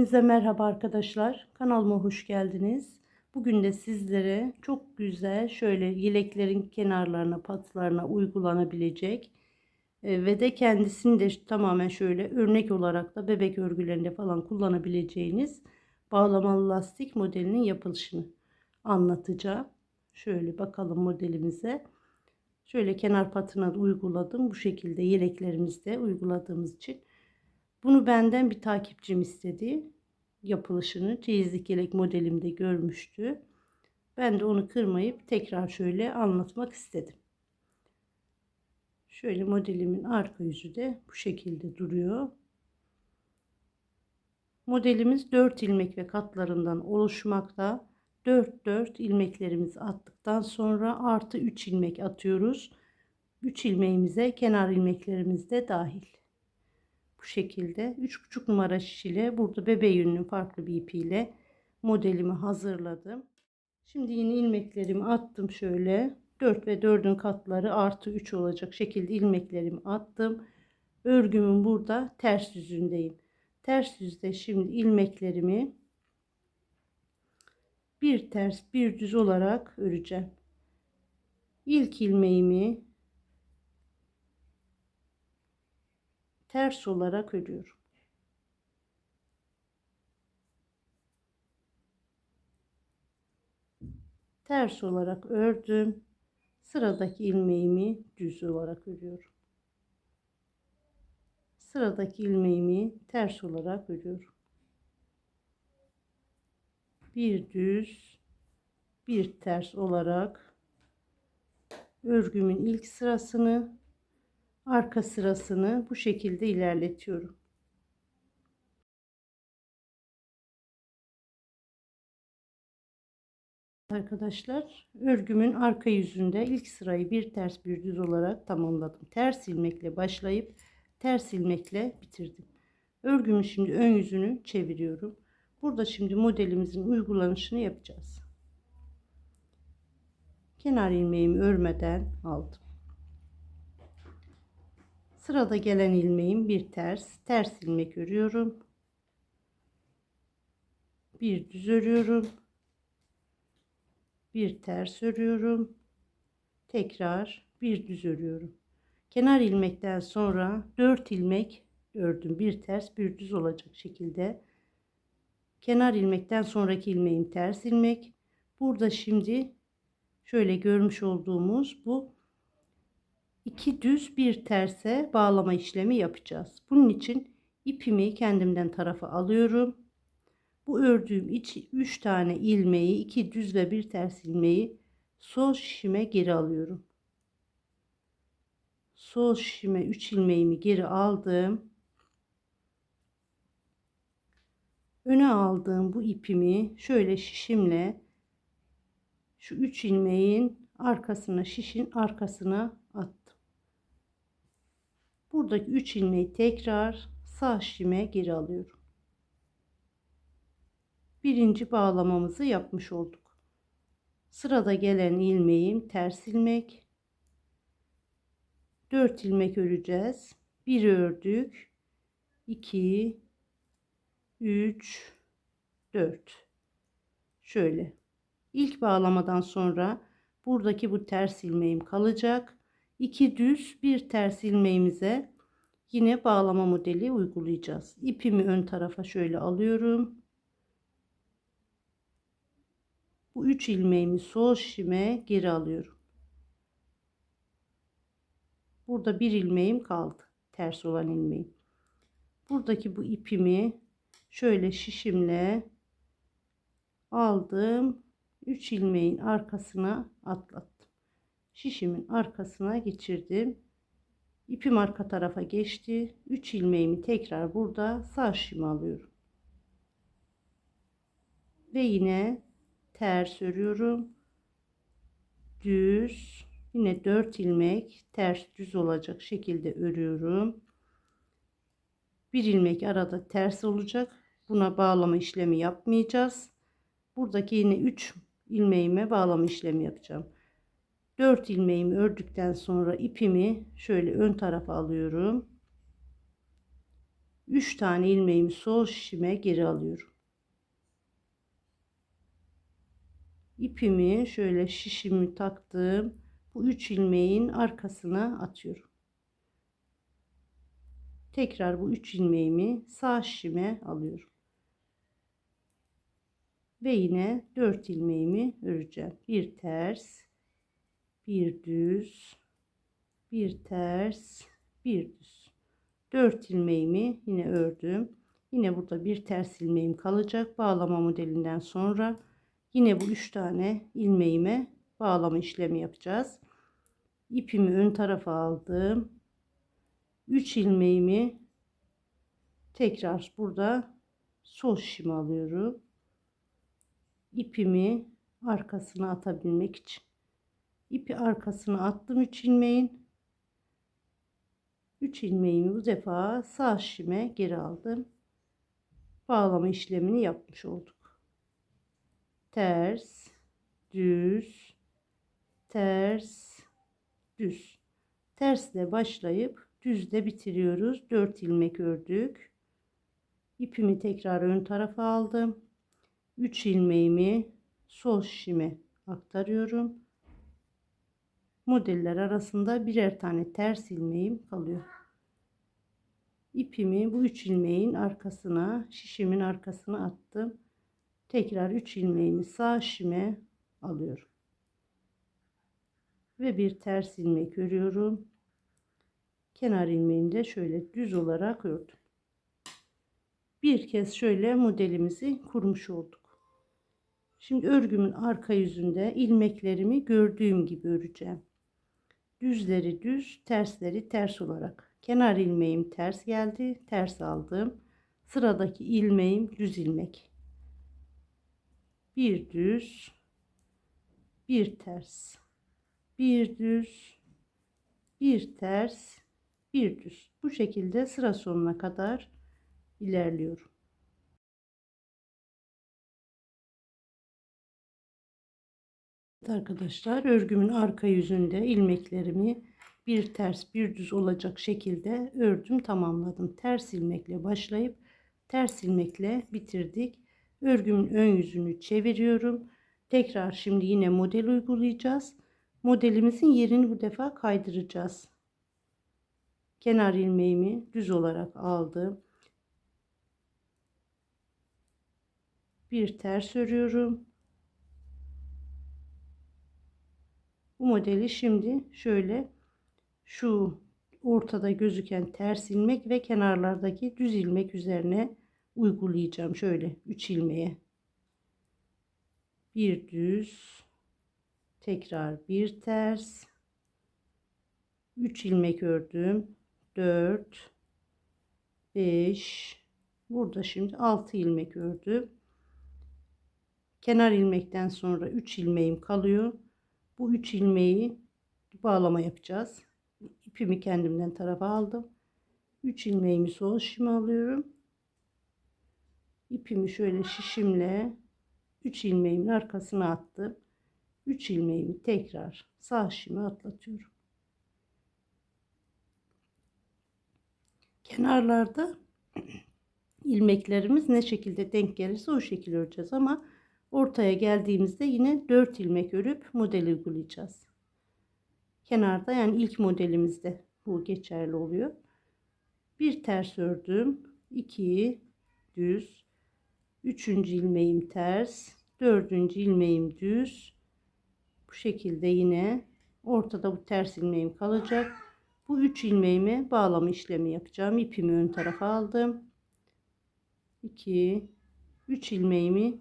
Hepinize merhaba arkadaşlar. Kanalıma hoş geldiniz. Bugün de sizlere çok güzel şöyle yeleklerin kenarlarına patlarına uygulanabilecek e, ve de kendisini de tamamen şöyle örnek olarak da bebek örgülerinde falan kullanabileceğiniz bağlamalı lastik modelinin yapılışını anlatacağım. Şöyle bakalım modelimize. Şöyle kenar patına uyguladım. Bu şekilde yeleklerimizde uyguladığımız için bunu benden bir takipçim istedi. Yapılışını çeyizlik yelek modelimde görmüştü. Ben de onu kırmayıp tekrar şöyle anlatmak istedim. Şöyle modelimin arka yüzü de bu şekilde duruyor. Modelimiz 4 ilmek ve katlarından oluşmakta. 4 4 ilmeklerimizi attıktan sonra artı 3 ilmek atıyoruz. 3 ilmeğimize kenar ilmeklerimiz de dahil bu şekilde 3,5 numara şiş ile burada bebe yününün farklı bir ipiyle modelimi hazırladım. Şimdi yine ilmeklerimi attım şöyle 4 ve 4'ün katları artı 3 olacak şekilde ilmeklerimi attım. Örgümün burada ters yüzündeyim. Ters yüzde şimdi ilmeklerimi bir ters bir düz olarak öreceğim. İlk ilmeğimi ters olarak örüyorum. Ters olarak ördüm. Sıradaki ilmeğimi düz olarak örüyorum. Sıradaki ilmeğimi ters olarak örüyorum. Bir düz, bir ters olarak örgümün ilk sırasını arka sırasını bu şekilde ilerletiyorum. Arkadaşlar örgümün arka yüzünde ilk sırayı bir ters bir düz olarak tamamladım. Ters ilmekle başlayıp ters ilmekle bitirdim. Örgümün şimdi ön yüzünü çeviriyorum. Burada şimdi modelimizin uygulanışını yapacağız. Kenar ilmeğimi örmeden aldım. Sırada gelen ilmeğim bir ters. Ters ilmek örüyorum. Bir düz örüyorum. Bir ters örüyorum. Tekrar bir düz örüyorum. Kenar ilmekten sonra 4 ilmek ördüm. Bir ters bir düz olacak şekilde. Kenar ilmekten sonraki ilmeğim ters ilmek. Burada şimdi şöyle görmüş olduğumuz bu iki düz bir terse bağlama işlemi yapacağız. Bunun için ipimi kendimden tarafa alıyorum. Bu ördüğüm içi 3 tane ilmeği, iki düz ve bir ters ilmeği sol şişime geri alıyorum. Sol şişime 3 ilmeğimi geri aldım. Öne aldığım bu ipimi şöyle şişimle şu 3 ilmeğin arkasına şişin arkasına. Buradaki 3 ilmeği tekrar sağ şişime geri alıyorum. Birinci bağlamamızı yapmış olduk. Sırada gelen ilmeğim ters ilmek. 4 ilmek öreceğiz. 1 ördük. 2 3 4 şöyle ilk bağlamadan sonra buradaki bu ters ilmeğim kalacak 2 düz bir ters ilmeğimize yine bağlama modeli uygulayacağız. İpimi ön tarafa şöyle alıyorum. Bu 3 ilmeğimi sol şime geri alıyorum. Burada bir ilmeğim kaldı. Ters olan ilmeğim. Buradaki bu ipimi şöyle şişimle aldım. 3 ilmeğin arkasına atlattım şişimin arkasına geçirdim. İpim arka tarafa geçti. 3 ilmeğimi tekrar burada sağ şişime alıyorum. Ve yine ters örüyorum. Düz. Yine 4 ilmek ters düz olacak şekilde örüyorum. Bir ilmek arada ters olacak. Buna bağlama işlemi yapmayacağız. Buradaki yine 3 ilmeğime bağlama işlemi yapacağım. 4 ilmeğimi ördükten sonra ipimi şöyle ön tarafa alıyorum. 3 tane ilmeğimi sol şişime geri alıyorum. İpimi şöyle şişimi taktım. Bu 3 ilmeğin arkasına atıyorum. Tekrar bu 3 ilmeğimi sağ şişime alıyorum. Ve yine 4 ilmeğimi öreceğim. Bir ters, bir düz, bir ters, bir düz. 4 ilmeğimi yine ördüm. Yine burada bir ters ilmeğim kalacak. Bağlama modelinden sonra yine bu 3 tane ilmeğime bağlama işlemi yapacağız. İpimi ön tarafa aldım. 3 ilmeğimi tekrar burada sol şişime alıyorum. İpimi arkasına atabilmek için. İpi arkasına attım 3 ilmeğin. 3 ilmeğimi bu defa sağ şişime geri aldım. Bağlama işlemini yapmış olduk. Ters, düz, ters, düz. Tersle başlayıp düzle bitiriyoruz. 4 ilmek ördük. İpimi tekrar ön tarafa aldım. 3 ilmeğimi sol şişime aktarıyorum. Modeller arasında birer tane ters ilmeğim kalıyor. İpimi bu 3 ilmeğin arkasına, şişimin arkasına attım. Tekrar 3 ilmeğimi sağ şişime alıyorum. Ve bir ters ilmek örüyorum. Kenar ilmeğini de şöyle düz olarak ördüm. Bir kez şöyle modelimizi kurmuş olduk. Şimdi örgümün arka yüzünde ilmeklerimi gördüğüm gibi öreceğim. Düzleri düz, tersleri ters olarak. Kenar ilmeğim ters geldi, ters aldım. Sıradaki ilmeğim düz ilmek. Bir düz, bir ters. Bir düz, bir ters, bir düz. Bu şekilde sıra sonuna kadar ilerliyorum. Arkadaşlar örgümün arka yüzünde ilmeklerimi bir ters bir düz olacak şekilde ördüm tamamladım. Ters ilmekle başlayıp ters ilmekle bitirdik. Örgümün ön yüzünü çeviriyorum. Tekrar şimdi yine model uygulayacağız. Modelimizin yerini bu defa kaydıracağız. Kenar ilmeğimi düz olarak aldım. Bir ters örüyorum. Bu modeli şimdi şöyle şu ortada gözüken ters ilmek ve kenarlardaki düz ilmek üzerine uygulayacağım. Şöyle 3 ilmeğe. Bir düz, tekrar bir ters, 3 ilmek ördüm. 4 5 burada şimdi 6 ilmek ördüm. Kenar ilmekten sonra 3 ilmeğim kalıyor. Bu 3 ilmeği bağlama yapacağız. İpimi kendimden tarafa aldım. 3 ilmeğimi sol şişime alıyorum. İpimi şöyle şişimle 3 ilmeğimin arkasına attım. 3 ilmeğimi tekrar sağ şişime atlatıyorum. Kenarlarda ilmeklerimiz ne şekilde denk gelirse o şekilde öreceğiz ama Ortaya geldiğimizde yine 4 ilmek örüp model uygulayacağız. Kenarda yani ilk modelimizde bu geçerli oluyor. Bir ters ördüm. 2 düz. 3. ilmeğim ters. 4. ilmeğim düz. Bu şekilde yine ortada bu ters ilmeğim kalacak. Bu 3 ilmeğimi bağlama işlemi yapacağım. İpimi ön tarafa aldım. 2 3 ilmeğimi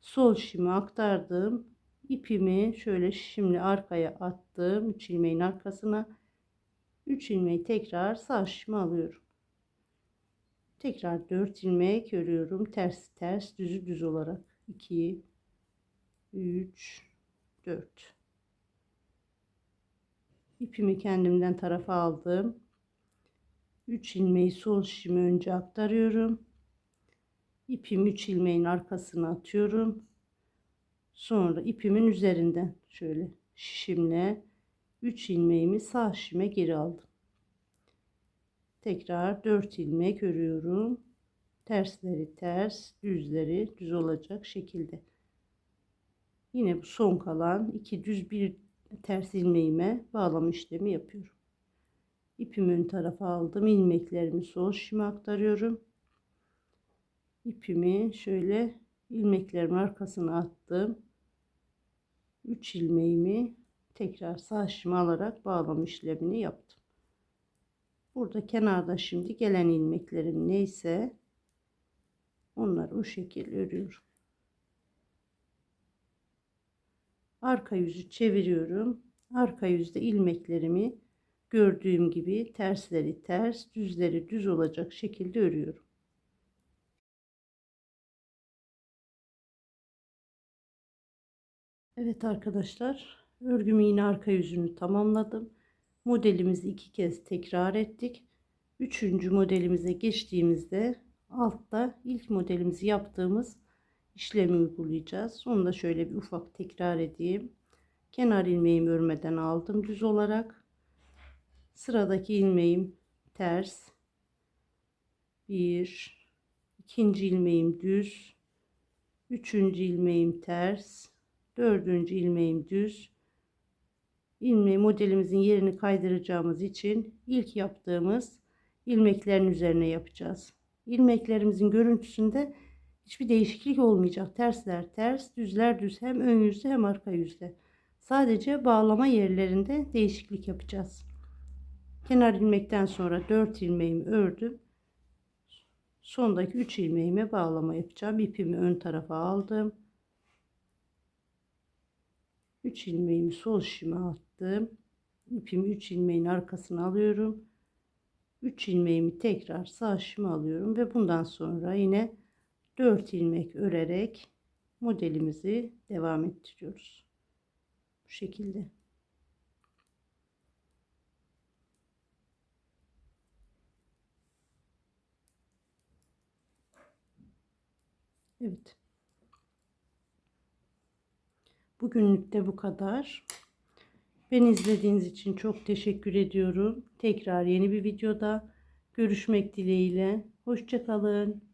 sol şişimi aktardım. ipimi şöyle şişimle arkaya attım. 3 ilmeğin arkasına 3 ilmeği tekrar sağ şişime alıyorum. Tekrar 4 ilmek örüyorum. Ters ters düzü düz olarak. 2 3 4 ipimi kendimden tarafa aldım. 3 ilmeği sol şişime önce aktarıyorum ipimi 3 ilmeğin arkasına atıyorum. Sonra ipimin üzerinden şöyle şişimle 3 ilmeğimi sağ şişime geri aldım. tekrar 4 ilmek örüyorum. Tersleri ters, düzleri düz olacak şekilde. Yine bu son kalan iki düz bir ters ilmeğime bağlama işlemi yapıyorum. İpimi ön tarafa aldım. ilmeklerimi sol şişime aktarıyorum. İpimi şöyle ilmeklerimin arkasına attım. 3 ilmeğimi tekrar sağ alarak bağlama işlemini yaptım. Burada kenarda şimdi gelen ilmeklerim neyse onları o şekilde örüyorum. Arka yüzü çeviriyorum. Arka yüzde ilmeklerimi gördüğüm gibi tersleri ters, düzleri düz olacak şekilde örüyorum. Evet arkadaşlar, örgümü yine arka yüzünü tamamladım. Modelimizi iki kez tekrar ettik. Üçüncü modelimize geçtiğimizde altta ilk modelimizi yaptığımız işlemi uygulayacağız. Onu da şöyle bir ufak tekrar edeyim. Kenar ilmeğimi örmeden aldım düz olarak. Sıradaki ilmeğim ters. Bir, ikinci ilmeğim düz. Üçüncü ilmeğim ters. Dördüncü ilmeğim düz. İlmeği modelimizin yerini kaydıracağımız için ilk yaptığımız ilmeklerin üzerine yapacağız. İlmeklerimizin görüntüsünde hiçbir değişiklik olmayacak. Tersler ters, düzler düz hem ön yüzde hem arka yüzde. Sadece bağlama yerlerinde değişiklik yapacağız. Kenar ilmekten sonra 4 ilmeğimi ördüm. Sondaki 3 ilmeğime bağlama yapacağım. İpimi ön tarafa aldım. 3 ilmeğimi sol şişime attım. İpimi 3 ilmeğin arkasına alıyorum. 3 ilmeğimi tekrar sağ şişime alıyorum ve bundan sonra yine 4 ilmek örerek modelimizi devam ettiriyoruz. Bu şekilde. Evet. Bugünlük de bu kadar. Beni izlediğiniz için çok teşekkür ediyorum. Tekrar yeni bir videoda görüşmek dileğiyle. Hoşçakalın.